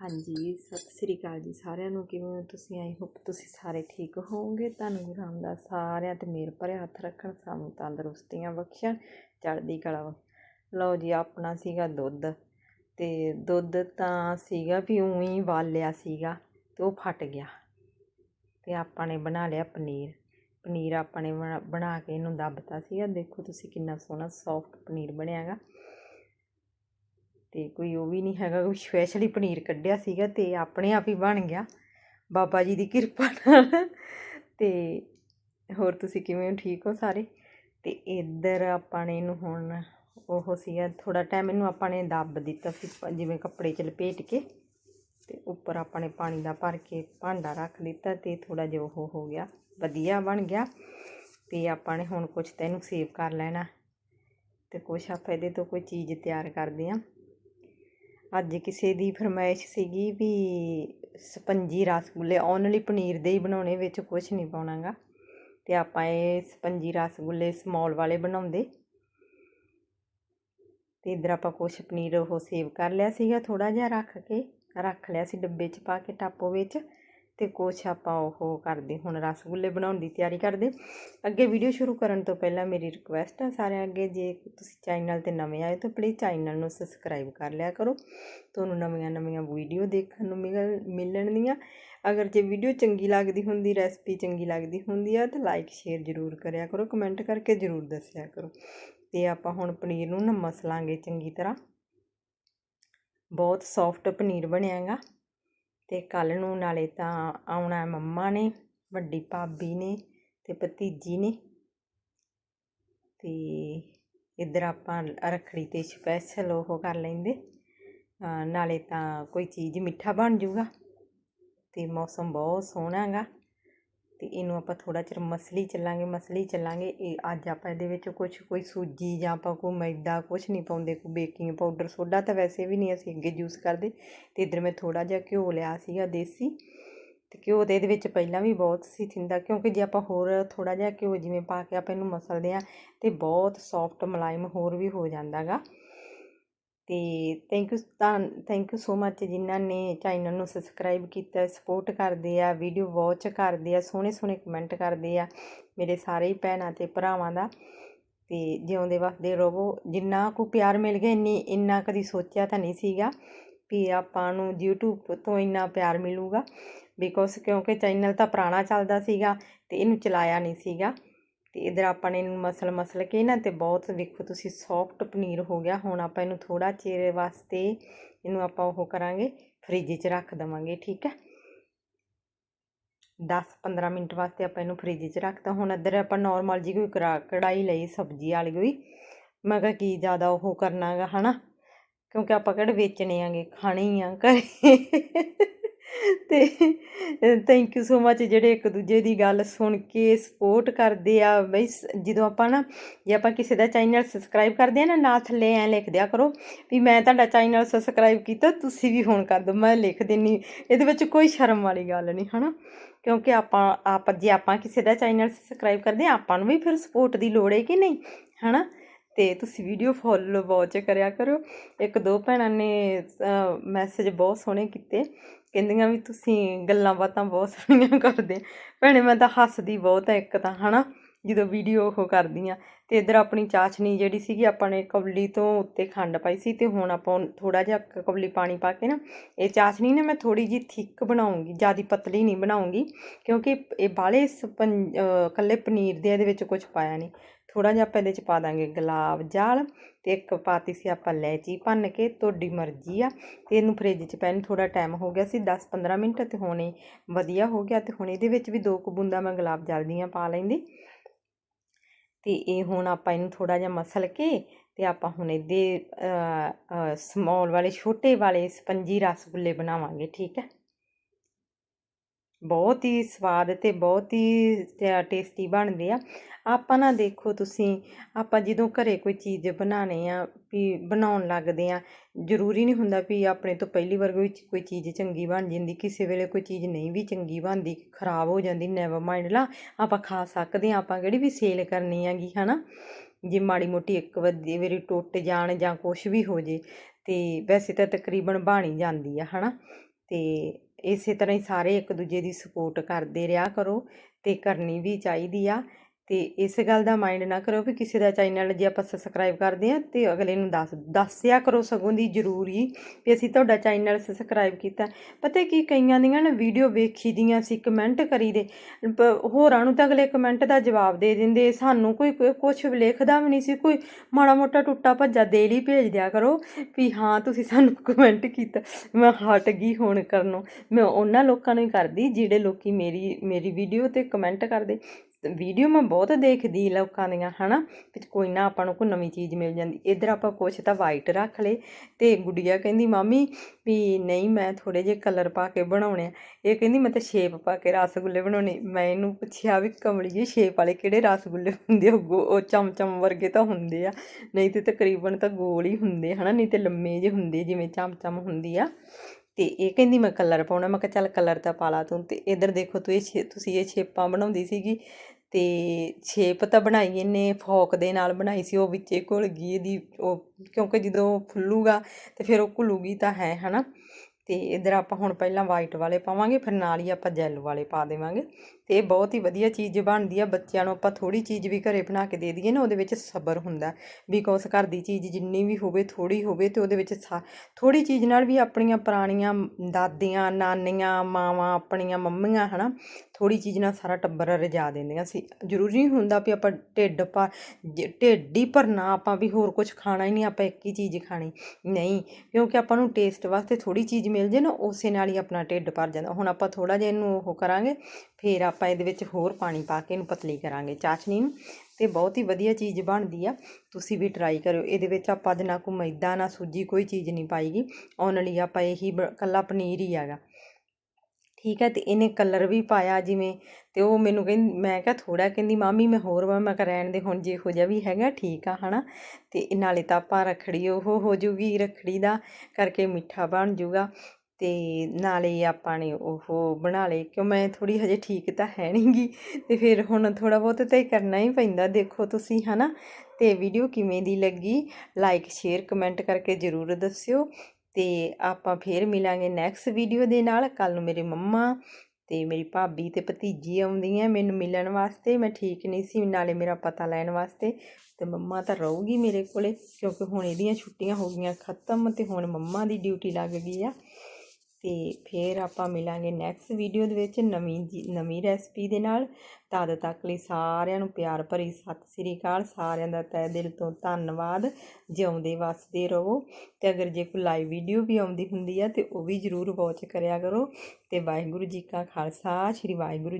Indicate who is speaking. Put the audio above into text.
Speaker 1: ਹਾਂਜੀ, ਸਤਿ ਸ੍ਰੀ ਅਕਾਲ ਜੀ ਸਾਰਿਆਂ ਨੂੰ। ਕਿਵੇਂ ਹੋ ਤੁਸੀਂ? ਆਈ ਹੋਪ ਤੁਸੀਂ ਸਾਰੇ ਠੀਕ ਹੋਵੋਗੇ। ਤੁਹਾਨੂੰ ਗੁਰੂ ਰਾਮਦਾਸ ਸਾਰਿਆਂ ਤੇ ਮੇਰ ਭਰੇ ਹੱਥ ਰੱਖਣ, ਸਾਨੂੰ ਤੰਦਰੁਸਤੀਆਂ ਬਖਸ਼ਣ, ਚੜ੍ਹਦੀ ਕਲਾ ਬਖਸ਼- ਲਓ ਜੀ, ਆਪਣਾ ਸੀਗਾ ਦੁੱਧ ਤੇ ਦੁੱਧ ਤਾਂ ਸੀਗਾ ਵੀ ਉਹੀ ਵਾਲਿਆ ਸੀਗਾ ਤੇ ਉਹ ਫਟ ਗਿਆ ਤੇ ਆਪਾਂ ਨੇ ਬਣਾ ਲਿਆ ਪਨੀਰ। ਪਨੀਰ ਆਪਾਂ ਨੇ ਬਣਾ- ਬਣਾ ਕੇ ਇਹਨੂੰ ਦੱਬਤਾ ਸੀਗਾ। ਦੇਖੋ ਤੁਸੀਂ ਕਿੰਨਾ ਸੋਹਣਾ ਸੌਫਟ ਪਨੀਰ ਬਣਿਆਗਾ ਤੇ ਕੋਈ ਉਹ ਵੀ ਨਹੀਂ ਹੈਗਾ, ਕੋਈ ਸਪੈਸ਼ਲੀ ਪਨੀਰ ਕੱਢਿਆ ਸੀਗਾ ਤੇ ਆਪਣੇ ਆਪ ਹੀ ਬਣ ਗਿਆ। ਬਾਬਾ ਜੀ ਦੀ ਕਿਰਪਾ ਨਾਲ। ਤੇ ਹੋਰ ਤੁਸੀਂ ਕਿਵੇਂ ਹੋ? ਠੀਕ ਹੋ ਸਾਰੇ? ਤੇ ਇੱਧਰ ਆਪਾਂ ਨੇ ਇਹਨੂੰ ਹੁਣ ਉਹ ਸੀਗਾ ਥੋੜਾ ਟਾਈਮ ਇਹਨੂੰ ਆਪਾਂ ਨੇ ਦੱਬ ਦਿੱਤਾ ਸੀ ਜਿਵੇਂ ਕੱਪੜੇ 'ਚ ਲਪੇਟ ਕੇ। ਤੇ ਉੱਪਰ ਆਪਾਂ ਨੇ ਪਾਣੀ ਦਾ ਭਰ ਕੇ ਭਾਂਡਾ ਰੱਖ ਦਿੱਤਾ ਤੇ ਥੋੜਾ ਜਿਹਾ ਉਹ ਹੋ ਗਿਆ, ਵਧੀਆ ਬਣ ਗਿਆ। ਤੇ ਆਪਾਂ ਨੇ ਹੁਣ ਕੁਝ ਤਾਂ ਇਹਨੂੰ ਸੇਵ ਕਰ ਲੈਣਾ। ਤੇ ਕੁਛ ਆਪਾਂ ਇਹਦੇ ਤੋਂ ਕੋਈ ਚੀਜ਼ ਤਿਆਰ ਕਰਦੇ ਆਂ। ਅੱਜ ਕਿਸੇ ਦੀ ਫਰਮਾਇਸ਼ ਸੀਗੀ ਵੀ ਸਪੰਜੀ ਰਸਗੁੱਲੇ ਓਨਲੀ ਪਨੀਰ ਦੇ ਹੀ ਬਣਾਉਣੇ, ਵਿੱਚ ਕੁਛ ਨਹੀਂ ਪਾਉਣਾ ਗਾ ਅਤੇ ਆਪਾਂ ਇਹ ਸਪੰਜੀ ਰਸਗੁੱਲੇ ਸਮੋਲ ਵਾਲੇ ਬਣਾਉਂਦੇ। ਅਤੇ ਇੱਧਰ ਆਪਾਂ ਕੁਛ ਪਨੀਰ ਉਹ ਸੇਵ ਕਰ ਲਿਆ ਸੀਗਾ, ਥੋੜ੍ਹਾ ਜਿਹਾ ਰੱਖ ਕੇ, ਰੱਖ ਲਿਆ ਸੀ ਡੱਬੇ 'ਚ ਪਾ ਕੇ, ਟਾਪੋ ਵਿੱਚ। ਤੇ ਕੁਛ ਆਪਾਂ ਉਹ ਕਰਦੇ, ਹੁਣ ਰਸਗੁੱਲੇ ਬਣਾਉਣ ਦੀ ਤਿਆਰੀ ਕਰਦੇ। ਅੱਗੇ ਵੀਡੀਓ ਸ਼ੁਰੂ ਕਰਨ ਤੋਂ ਪਹਿਲਾਂ ਮੇਰੀ ਰਿਕੁਐਸਟ ਆ ਸਾਰਿਆਂ ਅੱਗੇ, ਜੇ ਤੁਸੀਂ ਚੈਨਲ ਤੇ ਨਵੇਂ ਆਏ ਤਾਂ ਪਲੀਜ਼ ਚੈਨਲ ਨੂੰ ਸਬਸਕ੍ਰਾਈਬ ਕਰ ਲਿਆ ਕਰੋ। ਤੁਹਾਨੂੰ ਨਵੀਆਂ ਨਵੀਆਂ ਵੀਡੀਓ ਦੇਖਣ ਨੂੰ ਮਿਲ ਮਿਲਣਗੀਆਂ। ਅਗਰ ਜੇ ਵੀਡੀਓ ਚੰਗੀ ਲੱਗਦੀ ਹੁੰਦੀ ਰੈਸਪੀ ਚੰਗੀ ਲੱਗਦੀ ਹੁੰਦੀ ਆ, ਤਾਂ ਲਾਈਕ ਸ਼ੇਅਰ ਜ਼ਰੂਰ ਕਰਿਆ ਕਰੋ ਕਮੈਂਟ ਕਰਕੇ ਜ਼ਰੂਰ ਦੱਸਿਆ ਕਰੋ। ਤੇ ਆਪਾਂ ਹੁਣ ਪਨੀਰ ਨੂੰ ਨਾ ਮਸਲਾਂਗੇ ਚੰਗੀ ਤਰ੍ਹਾਂ। ਬਹੁਤ ਸੌਫਟ ਪਨੀਰ ਬਣਿਆਗਾ। ਅਤੇ ਕੱਲ੍ਹ ਨੂੰ ਨਾਲੇ ਤਾਂ ਆਉਣਾ ਮੰਮਾ ਨੇ, ਵੱਡੀ ਭਾਬੀ ਨੇ ਅਤੇ ਭਤੀਜੀ ਨੇ। ਅਤੇ ਇੱਧਰ ਆਪਾਂ ਰੱਖੜੀ ਤੇ ਸਪੈਸ਼ਲ ਉਹ ਕਰ ਲੈਂਦੇ। ਨਾਲੇ ਤਾਂ ਕੋਈ ਚੀਜ਼ ਮਿੱਠਾ ਬਣ ਜੂਗਾ ਅਤੇ ਮੌਸਮ ਬਹੁਤ ਸੋਹਣਾ ਗਾ ਤੇ ਇਹਨੂੰ ਆਪਾਂ ਥੋੜਾ ਚਿਰ ਮਸਲੀ ਚੱਲਾਂਗੇ ਮਸਲੀ ਚੱਲਾਂਗੇ। ਇਹ ਅੱਜ ਆਪਾਂ ਇਹਦੇ ਵਿੱਚ ਕੁਝ ਕੋਈ ਸੂਜੀ ਜਾਂ ਆਪਾਂ ਕੋਈ ਮੈਦਾ ਕੁਝ ਨਹੀਂ ਪਾਉਂਦੇ, ਕੋਈ ਬੇਕਿੰਗ ਪਾਊਡਰ। ਸੋਡਾ ਤਾਂ ਵੈਸੇ ਵੀ ਨਹੀਂ ਅਸੀਂ ਅੱਗੇ ਯੂਜ਼ ਕਰਦੇ। ਤੇ ਇੱਧਰ ਮੈਂ ਥੋੜਾ ਜਿਹਾ ਘਿਓ ਲਿਆ ਸੀਗਾ ਦੇਸੀ। ਤੇ ਘਿਓ ਤੇ ਇਹਦੇ ਵਿੱਚ ਪਹਿਲਾਂ ਵੀ ਬਹੁਤ ਸੀ ਥਿੰਦਾ, ਕਿਉਂਕਿ ਜੇ ਆਪਾਂ ਹੋਰ ਥੋੜਾ ਜਿਹਾ ਘਿਓ ਜਿਵੇਂ ਪਾ ਕੇ ਆਪਾਂ ਇਹਨੂੰ ਮਸਲਦੇ ਆ ਤੇ ਬਹੁਤ ਸੌਫਟ ਮੁਲਾਇਮ ਹੋਰ ਵੀ ਹੋ ਜਾਂਦਾਗਾ। ਅਤੇ ਥੈਂਕ ਯੂ ਧੰਨ ਥੈਂਕ ਯੂ ਸੋ ਮੱਚ ਜਿਨ੍ਹਾਂ ਨੇ ਚੈਨਲ ਨੂੰ ਸਬਸਕ੍ਰਾਈਬ ਕੀਤਾ ਸਪੋਰਟ ਕਰਦੇ ਆ ਵੀਡੀਓ ਵਾਚ ਕਰਦੇ ਆ, ਸੋਹਣੇ ਸੋਹਣੇ ਕਮੈਂਟ ਕਰਦੇ ਆ ਮੇਰੇ ਸਾਰੇ ਹੀ ਭੈਣਾਂ ਤੇ ਭਰਾਵਾਂ ਦਾ। ਤੇ ਜਿਉਂਦੇ ਵਸਦੇ ਰਹੋ, ਜਿੰਨਾ ਕੁ ਪਿਆਰ ਮਿਲ ਗਿਆ ਇੰਨੀ, ਇੰਨਾ ਕਦੀ ਸੋਚਿਆ ਤਾਂ ਨਹੀਂ ਸੀਗਾ ਵੀ ਆਪਾਂ ਨੂੰ YouTube ਤੋਂ ਇੰਨਾ ਪਿਆਰ ਮਿਲੂਗਾ। ਬਿਕੋਜ਼ ਕਿਉਂਕਿ ਚੈਨਲ ਤਾਂ ਪੁਰਾਣਾ ਚੱਲਦਾ ਸੀਗਾ ਤੇ ਇਹਨੂੰ ਚਲਾਇਆ ਨਹੀਂ ਸੀਗਾ। ਤੇ ਇਧਰ ਆਪਾਂ ਨੇ ਇਹਨੂੰ ਮਸਲ ਮਸਲ ਕੇ ਨਾ ਤੇ ਬਹੁਤ ਵੇਖੋ ਤੁਸੀਂ ਸੌਫਟ ਪਨੀਰ ਹੋ ਗਿਆ। ਹੁਣ ਆਪਾਂ ਇਹਨੂੰ ਥੋੜਾ ਚਿਰ ਵਾਸਤੇ ਇਹਨੂੰ ਆਪਾਂ ਉਹ ਕਰਾਂਗੇ ਫ੍ਰਿਜ 'ਚ ਰੱਖ ਦਵਾਂਗੇ, ਠੀਕ ਹੈ? 10-15 ਮਿੰਟ ਵਾਸਤੇ ਆਪਾਂ ਇਹਨੂੰ ਫ੍ਰਿਜ 'ਚ ਰੱਖਤਾ ਹੁਣ ਇੱਧਰ ਆਪਾਂ ਨਾਰਮਲ ਜੀ ਕੋਈ ਕਰਾ ਕੜਾਈ ਲਈ ਸਬਜ਼ੀ ਵਾਲੀ ਕੋਈ। ਮੈਂ ਕਿਹਾ ਕੀ ਜ਼ਿਆਦਾ ਉਹ ਕਰਨਾਗਾ ਹਨਾ? ਕਿਉਂਕਿ ਆਪਾਂ ਕਿਹੜੇ ਵੇਚਣੇ ਆਂਗੇ, ਖਾਣੇ ਹੀ ਆ ਘਰੇ। ਤੇ ਥੈਂਕ ਯੂ ਸੋ ਮੱਚ ਜਿਹੜੇ ਇੱਕ ਦੂਜੇ ਦੀ ਗੱਲ ਸੁਣ ਕੇ ਸਪੋਰਟ ਕਰਦੇ ਆ। ਬਈ ਸ- ਜਦੋਂ ਆਪਾਂ ਨਾ, ਜੇ ਆਪਾਂ ਕਿਸੇ ਦਾ ਚੈਨਲ ਸਬਸਕ੍ਰਾਈਬ ਕਰਦੇ ਆ ਨਾ ਨਾਲ ਥੱਲੇ ਐ ਲਿਖ ਦਿਆ ਕਰੋ ਵੀ ਮੈਂ ਤੁਹਾਡਾ ਚੈਨਲ ਸਬਸਕ੍ਰਾਈਬ ਕੀਤਾ, ਤੁਸੀਂ ਵੀ ਹੁਣ ਕਰ ਦਿਓ, ਮੈਂ ਲਿਖ ਦਿੰਨੀ। ਇਹਦੇ ਵਿੱਚ ਕੋਈ ਸ਼ਰਮ ਵਾਲੀ ਗੱਲ ਨਹੀਂ, ਹਨਾ? ਕਿਉਂਕਿ ਆਪਾਂ, ਆਪ, ਜੇ ਆਪਾਂ ਕਿਸੇ ਦਾ ਚੈਨਲ ਸਬਸਕ੍ਰਾਈਬ ਕਰਦੇ ਆ, ਆਪਾਂ ਨੂੰ ਵੀ ਫਿਰ ਸਪੋਰਟ ਦੀ ਲੋੜ ਹੈ ਕਿ ਨਹੀਂ, ਹਨਾ? ਤੇ ਤੁਸੀਂ ਵੀਡੀਓ ਫੋਲੋ ਵਾਚ ਕਰਿਆ ਕਰੋ। ਇੱਕ ਦੋ ਭੈਣਾਂ ਨੇ ਮੈਸੇਜ ਬਹੁਤ ਸੋਹਣੇ ਕੀਤੇ। ਕਹਿੰਦੀਆਂ ਵੀ ਤੁਸੀਂ ਗੱਲਾਂ ਬਾਤਾਂ ਬਹੁਤ ਸੋਹਣੀਆਂ ਕਰਦੇ। ਭੈਣੇ, ਮੈਂ ਤਾਂ ਹੱਸਦੀ ਬਹੁਤ ਆ ਇੱਕ ਤਾਂ, ਹਨਾ? ਜਦੋਂ ਵੀਡੀਓ ਉਹ ਕਰਦੀਆਂ। ਤੇ ਇਧਰ ਆਪਣੀ ਚਾਸ਼ਨੀ ਜਿਹੜੀ ਸੀਗੀ, ਆਪਾਂ ਨੇ ਕਵਲੀ ਤੋਂ ਉੱਤੇ ਖੰਡ ਪਾਈ ਸੀ ਤੇ ਹੁਣ ਆਪਾਂ ਥੋੜਾ ਜਿਹਾ ਕ- ਕਵਲੀ ਪਾਣੀ ਪਾ ਕੇ ਨਾ, ਇਹ ਚਾਸ਼ਨੀ ਨਾ ਮੈਂ ਥੋੜੀ ਜਿਹੀ ਥਿੱਕ ਬਣਾਉਂਗੀ, ਜ਼ਿਆਦਾ ਪਤਲੀ ਨਹੀਂ ਬਣਾਉਂਗੀ। ਕਿਉਂਕਿ ਇਹ ਬਾਲੇ ਸਪੰ ਅਹ ਕੱਲੇ ਪਨੀਰ ਦੇ ਇਹਦੇ ਵਿੱਚ ਕੁਝ ਪਾਇਆ ਨਹੀਂ। ਥੋੜਾ ਜਿਹਾ ਆਪਾਂ ਇਹਦੇ ਚ ਪਾ ਦਾਂਗੇ ਗੁਲਾਬ ਜਾਲ ਤੇ ਇੱਕ ਪਾਤੀ ਸੀ ਆਪਾਂ ਲੈਚੀ ਭੰਨ ਕੇ ਤੁਹਾਡੀ ਮਰਜ਼ੀ ਆ। ਤੇ ਇਹਨੂੰ ਫ੍ਰਿਜ 'ਚ ਪੈਣ ਥੋੜਾ ਟਾਈਮ ਹੋ ਗਿਆ ਸੀ 10-15 ਮਿੰਟ ਤੇ ਹੁਣ ਇਹ ਵਧੀਆ ਹੋ ਗਿਆ ਤੇ ਹੁਣ ਇਹਦੇ ਵਿੱਚ ਵੀ ਦੋ ਕੁ ਬੂੰਦਾਂ ਮੈਂ ਗੁਲਾਬ ਜਲ ਦੀਆਂ ਪਾ ਲੈਂਦੀ। ਤੇ ਇਹ ਹੁਣ ਆਪਾਂ ਇਹਨੂੰ ਥੋੜਾ ਜਿਹਾ ਮਸਲ ਕੇ ਤੇ ਆਪਾਂ ਹੁਣ ਇਹਦੇ ਸਮਾਲ ਵਾਲੇ, ਛੋਟੇ ਵਾਲੇ ਸਪੰਜੀ ਰਸਗੁੱਲੇ ਬਣਾਵਾਂਗੇ, ਠੀਕ ਹੈ? ਬਹੁਤ ਹੀ ਸਵਾਦ ਤੇ ਬਹੁਤ ਹੀ ਟੇਸਟੀ ਬਣਦੇ ਆ। ਆਪਾਂ ਨਾ ਦੇਖੋ ਤੁਸੀਂ, ਆਪਾਂ ਜਦੋਂ ਘਰੇ ਕੋਈ ਚੀਜ਼ ਬਣਾਉਣੇ ਆ, ਵੀ ਬਣਾਉਣ ਲੱਗਦੇ ਆ, ਜ਼ਰੂਰੀ ਨਹੀਂ ਹੁੰਦਾ ਵੀ ਆਪਣੇ ਤੋਂ ਪਹਿਲੀ ਵਾਰ ਕੋਈ ਕੋਈ ਚੀਜ਼ ਚੰਗੀ ਬਣ ਜਾਂਦੀ, ਕਿਸੇ ਵੇਲੇ ਕੋਈ ਚੀਜ਼ ਨਹੀਂ ਵੀ ਚੰਗੀ ਬਣਦੀ, ਖਰਾਬ ਹੋ ਜਾਂਦੀ ਨੈਵਰ ਮਾਈਂਡ ਲਾ, ਆਪਾਂ ਖਾ ਸਕਦੇ ਆ, ਆਪਾਂ ਕਿਹੜੀ ਵੀ ਸੇਲ ਕਰਨੀ ਹੈਗੀ, ਹਨਾ? ਜੇ ਮਾੜੀ ਮੋਟੀ ਇੱਕ ਵਾਰੀ ਵਾਰੀ ਟੁੱਟ ਜਾਣ ਜਾਂ ਕੁਝ ਵੀ ਹੋ ਜੇ, ਤੇ ਵੈਸੇ ਤਾਂ ਤਕਰੀਬਨ ਬਣ ਹੀ ਜਾਂਦੀ ਆ, ਹਨਾ? ਤੇ ਇਸੇ ਤਰ੍ਹਾਂ ਹੀ ਸਾਰੇ ਇੱਕ ਦੂਜੇ ਦੀ ਸਪੋਰਟ ਕਰਦੇ ਰਿਹਾ ਕਰੋ ਅਤੇ ਕਰਨੀ ਵੀ ਚਾਹੀਦੀ ਆ। ਤੇ ਇਸ ਗੱਲ ਦਾ ਮਾਈਂਡ ਨਾ ਕਰੋ ਵੀ ਕਿਸੇ ਦਾ ਚੈਨਲ ਜੇ ਆਪਾਂ ਸਬਸਕ੍ਰਾਈਬ ਕਰਦੇ ਆ ਤੇ ਅਗਲੇ ਨੂੰ ਦੱਸ, ਦੱਸਿਆ ਕਰੋ ਸਗੋਂ ਦੀ ਜ਼ਰੂਰੀ ਵੀ ਅਸੀਂ ਤੁਹਾਡਾ ਚੈਨਲ ਸਬਸਕ੍ਰਾਈਬ ਕੀਤਾ। ਪਤਾ ਕੀ ਕਈਆਂ ਦੀਆਂ ਨਾ ਵੀਡੀਓ ਵੇਖੀ ਦੀਆਂ ਸੀ ਕਮੈਂਟ ਕਰੀ ਦੇ। ਹੋਰਾਂ ਨੂੰ ਤਾਂ ਅਗਲੇ ਕਮੈਂਟ ਦਾ ਜਵਾਬ ਦੇ ਦਿੰਦੇ। ਸਾਨੂੰ ਕੋਈ ਕੁਝ ਲਿਖਦਾ ਵੀ ਨਹੀਂ ਸੀ। ਕੋਈ ਮਾੜਾ ਮੋਟਾ ਟੁੱਟਾ ਭੱਜਾ ਦੇ ਲਈ ਭੇਜ ਦਿਆ ਕਰੋ ਵੀ ਹਾਂ, ਤੁਸੀਂ ਸਾਨੂੰ ਕਮੈਂਟ ਕੀਤਾ। ਮੈਂ ਹਟ ਗਈ ਹੁਣ ਕਰਨੋਂ। ਮੈਂ ਉਹਨਾਂ ਲੋਕਾਂ ਨੂੰ ਹੀ ਕਰਦੀ ਜਿਹੜੇ ਲੋਕੀ ਮੇਰੀ ਮੇਰੀ ਵੀਡੀਓ ਤੇ ਕਮੈਂਟ ਕਰਦੇ। ਵੀਡੀਓ ਮੈਂ ਬਹੁਤ ਦੇਖਦੀ ਲੋਕਾਂ ਦੀਆਂ, ਹਨਾ? ਵੀ ਕੋਈ ਨਾ ਆਪਾਂ ਨੂੰ ਕੋਈ ਨਵੀਂ ਚੀਜ਼ ਮਿਲ ਜਾਂਦੀ। ਇੱਧਰ ਆਪਾਂ ਕੁਛ ਤਾਂ ਵਾਈਟ ਰੱਖ ਲਏ ਤੇ ਗੁੜੀਆ ਕਹਿੰਦੀ, ਮਾਮੀ, ਵੀ ਨਹੀਂ ਮੈਂ ਥੋੜੇ ਜਿਹੇ ਕਲਰ ਪਾ ਕੇ ਬਣਾਉਣੇ ਆ। ਇਹ ਕਹਿੰਦੀ, ਮੈਂ ਤਾਂ ਸ਼ੇਪ ਪਾ ਕੇ ਰਸਗੁੱਲੇ ਬਣਾਉਣੇ ਮੈਂ ਇਹਨੂੰ ਪੁੱਛਿਆ ਵੀ ਕਮਲੀਏ ਸ਼ੇਪ ਵਾਲੇ ਕਿਹੜੇ ਰਸਗੁੱਲੇ ਹੁੰਦੇ ਆ? ਉਹ ਗੋ- ਉਹ ਚਮਚਮ ਵਰਗੇ ਤਾਂ ਹੁੰਦੇ ਆ। ਨਹੀਂ ਤੇ ਤਕਰੀਬਨ ਤਾਂ ਗੋਲ ਹੀ ਹੁੰਦੇ ਹਨਾ? ਨਹੀਂ ਤੇ ਲੰਮੇ ਜਿਹੇ ਹੁੰਦੇ ਜਿਵੇਂ ਚਮਚਮ ਹੁੰਦੀ ਆ। ਤੇ ਇਹ ਕਹਿੰਦੀ ਮੈਂ ਕਲਰ ਪਾਉਣਾ, ਮੈਂ ਕਿਹਾ ਚੱਲ ਕਲਰ ਤਾਂ ਪਾ ਲਾ ਤੂੰ ਤੇ ਇੱਧਰ ਦੇਖੋ ਤੂੰ ਇਹ ਛੇ- ਤੁਸੀਂ ਇਹ ਸ਼ੇਪਾਂ ਬਣਾਉਂਦੀ ਸੀਗੀ ਤੇ ਸ਼ੇਪ ਤਾਂ ਬਣਾਈ ਇਹਨੇ, ਫੋਕ ਦੇ ਨਾਲ ਬਣਾਈ ਸੀ ਉਹ ਵਿੱਚੇ ਘੁਲ ਗਈ ਇਹਦੀ, ਉਹ ਕਿਉਂਕਿ ਜਦੋਂ ਫੁੱਲੂਗਾ ਤੇ ਫਿਰ ਉਹ ਘੁਲੂਗੀ ਤਾਂ ਹੈ, ਹਨਾ? ਤੇ ਇਧਰ ਆਪਾਂ ਹੁਣ ਪਹਿਲਾਂ ਵਾਈਟ ਵਾਲੇ ਪਾਵਾਂਗੇ, ਫਿਰ ਨਾਲ ਹੀ ਆਪਾਂ ਜੈਲੋ ਵਾਲੇ ਪਾ ਦੇਵਾਂਗੇ। ਤੇ ਇਹ ਬਹੁਤ ਹੀ ਵਧੀਆ ਚੀਜ਼ ਬਣਦੀ ਆ, ਬੱਚਿਆਂ ਨੂੰ ਆਪਾਂ ਥੋੜੀ ਚੀਜ਼ ਵੀ ਘਰੇ ਬਣਾ ਕੇ ਦੇ ਦਈਏ ਨਾ, ਉਹਦੇ ਵਿੱਚ ਸਬਰ ਹੁੰਦਾ ਬਿਕੋਜ਼ ਘਰ ਦੀ ਚੀਜ਼ ਜਿੰਨੀ ਵੀ ਹੋਵੇ ਥੋੜੀ ਹੋਵੇ ਤੇ ਉਹਦੇ ਵਿੱਚ ਥੋੜੀ ਚੀਜ਼ ਨਾਲ ਵੀ ਆਪਣੀਆਂ ਪੁਰਾਣੀਆਂ ਦਾਦੀਆਂ, ਨਾਨੀਆਂ, ਮਾਵਾਂ, ਆਪਣੀਆਂ ਮੰਮੀਆਂ, ਹਨਾ ਥੋੜੀ ਚੀਜ਼ ਨਾਲ ਸਾਰਾ ਟੱਬਰ ਰਜਾ ਦਿੰਦੀਆਂ ਸੀ। ਜ਼ਰੂਰੀ ਨਹੀਂ ਹੁੰਦਾ ਵੀ ਆਪਾਂ ਢਿੱਡ ਭਰ, ਜੇ ਢਿੱਡ ਹੀ ਭਰਨਾ, ਆਪਾਂ ਵੀ ਹੋਰ ਕੁਝ ਖਾਣਾ ਹੀ ਨਹੀਂ, ਆਪਾਂ ਇੱਕ ਹੀ ਚੀਜ਼ ਖਾਣੀ। ਨਹੀਂ, ਕਿਉਂਕਿ ਆਪਾਂ ਨੂੰ ਟੇਸਟ ਵਾਸਤੇ ਥੋੜੀ ਚੀਜ਼ ਮਿਲ ਜੇ ਨਾ, ਉਸੇ ਨਾਲ ਹੀ ਆਪਣਾ ਢਿੱਡ ਭਰ ਜਾਂਦਾ। ਹੁਣ ਆਪਾਂ ਥੋੜਾ ਜਿਹਾ ਇਹਨੂੰ ਉਹ ਕਰਾਂਗੇ, ਫਿਰ ਆਪਾਂ ਇਹਦੇ ਵਿੱਚ ਹੋਰ ਪਾਣੀ ਪਾ ਕੇ ਇਹਨੂੰ ਪਤਲੀ ਕਰਾਂਗੇ ਚਾਸ਼ਨੀ ਨੂੰ। ਤੇ ਬਹੁਤ ਹੀ ਵਧੀਆ ਚੀਜ਼ ਬਣਦੀ ਆ, ਤੁਸੀਂ ਵੀ ਟਰਾਈ ਕਰਿਓ। ਇਹਦੇ ਵਿੱਚ ਆਪਾਂ ਅੱਜ ਨਾ ਕੋਈ ਮੈਦਾ, ਨਾ ਸੂਜੀ, ਕੋਈ ਚੀਜ਼ ਨਹੀਂ ਪਾਈਗੀ। ਓਨਲੀ ਆਪਾਂ ਇਹੀ ਬ- ਕੱਲਾ ਪਨੀਰ ਹੀ ਹੈਗਾ। ਠੀਕ ਹੈ ਅਤੇ ਇਹਨੇ ਕਲਰ ਵੀ ਪਾਇਆ ਜਿਵੇਂ ਅਤੇ ਉਹ ਮੈਨੂੰ ਕਹਿੰਦੀ, ਮੈਂ ਕਿਹਾ ਥੋੜ੍ਹਾ ਕਹਿੰਦੀ, ਮਾਮੀ, ਮੈਂ ਹੋਰ ਵਾ, ਮੈਂ ਕਿਹਾ ਰਹਿਣ ਦੇ, ਹੁਣ ਜਿਹੋ ਜਿਹਾ ਵੀ ਹੈਗਾ, ਠੀਕ ਆ ਹੈ ਨਾ ਅਤੇ ਨਾਲੇ ਤਾਂ ਆਪਾਂ ਰੱਖੜੀ, ਉਹ ਹੋ ਜੂਗੀ ਰੱਖੜੀ ਦਾ ਕਰਕੇ ਮਿੱਠਾ ਬਣ ਜੂਗਾ ਅਤੇ ਨਾਲੇ ਆਪਾਂ ਨੇ ਉਹ ਬਣਾ ਲਏ, ਕਿਉਂ ਮੈਂ ਥੋੜ੍ਹੀ ਹਜੇ ਠੀਕ ਤਾਂ ਹੈ ਨਹੀਂਗੀ ਅਤੇ ਫਿਰ ਹੁਣ ਥੋੜ੍ਹਾ ਬਹੁਤ ਤਾਂ ਇਹ ਕਰਨਾ ਹੀ ਪੈਂਦਾ, ਦੇਖੋ ਤੁਸੀਂ ਹੈ ਨਾ ਅਤੇ ਵੀਡੀਓ ਕਿਵੇਂ ਦੀ ਲੱਗੀ ਲਾਈਕ ਸ਼ੇਅਰ ਕਮੈਂਟ ਕਰਕੇ ਜ਼ਰੂਰ ਦੱਸਿਓ ਤੇ ਆਪਾਂ ਫੇਰ ਮਿਲਾਂਗੇ ਨੈਕਸਟ ਵੀਡੀਓ ਦੇ ਨਾਲ। ਕੱਲ ਨੂੰ ਮੇਰੇ ਮੰਮਾ ਤੇ ਮੇਰੀ ਭਾਬੀ ਤੇ ਭਤੀਜੀ ਆਉਂਦੀਆਂ ਮੈਨੂੰ ਮਿਲਣ ਵਾਸਤੇ। ਮੈਂ ਠੀਕ ਨਹੀਂ ਸੀ, ਨਾਲੇ ਮੇਰਾ ਪਤਾ ਲੈਣ ਵਾਸਤੇ। ਤੇ ਮੰਮਾ ਤਾਂ ਰਹੂਗੀ ਮੇਰੇ ਕੋਲੇ, ਕਿਉਂਕਿ ਹੁਣ ਇਹਦੀਆਂ ਛੁੱਟੀਆਂ ਹੋ ਗਈਆਂ ਖਤਮ ਤੇ ਹੁਣ ਮੰਮਾ ਦੀ ਡਿਊਟੀ ਲੱਗ ਗਈ ਆ। ਅਤੇ ਫਿਰ ਆਪਾਂ ਮਿਲਾਂਗੇ ਨੈਕਸਟ ਵੀਡੀਓ ਦੇ ਵਿੱਚ ਨਵੀਂ ਜੀ- ਨਵੀਂ ਰੈਸਪੀ ਦੇ ਨਾਲ। ਤਦ ਤੱਕ ਲਈ ਸਾਰਿਆਂ ਨੂੰ ਪਿਆਰ ਭਰੀ ਸਤਿ ਸ੍ਰੀ ਅਕਾਲ। ਸਾਰਿਆਂ ਦਾ ਤਹਿ ਦਿਲ ਤੋਂ ਧੰਨਵਾਦ। ਜਿਉਂਦੇ ਵਸਦੇ ਰਹੋ। ਤੇ ਅਗਰ ਜੇ ਕੋਈ ਲਾਈਵ ਵੀਡੀਓ ਵੀ ਆਉਂਦੀ ਹੁੰਦੀ ਆ ਤੇ ਉਹ ਵੀ ਜਰੂਰ ਵਾਚ ਕਰਿਆ ਕਰੋ। ਤੇ ਵਾਹਿਗੁਰੂ ਜੀ ਕਾ ਖਾਲਸਾ, ਸ੍ਰੀ ਵਾਹਿਗੁਰੂ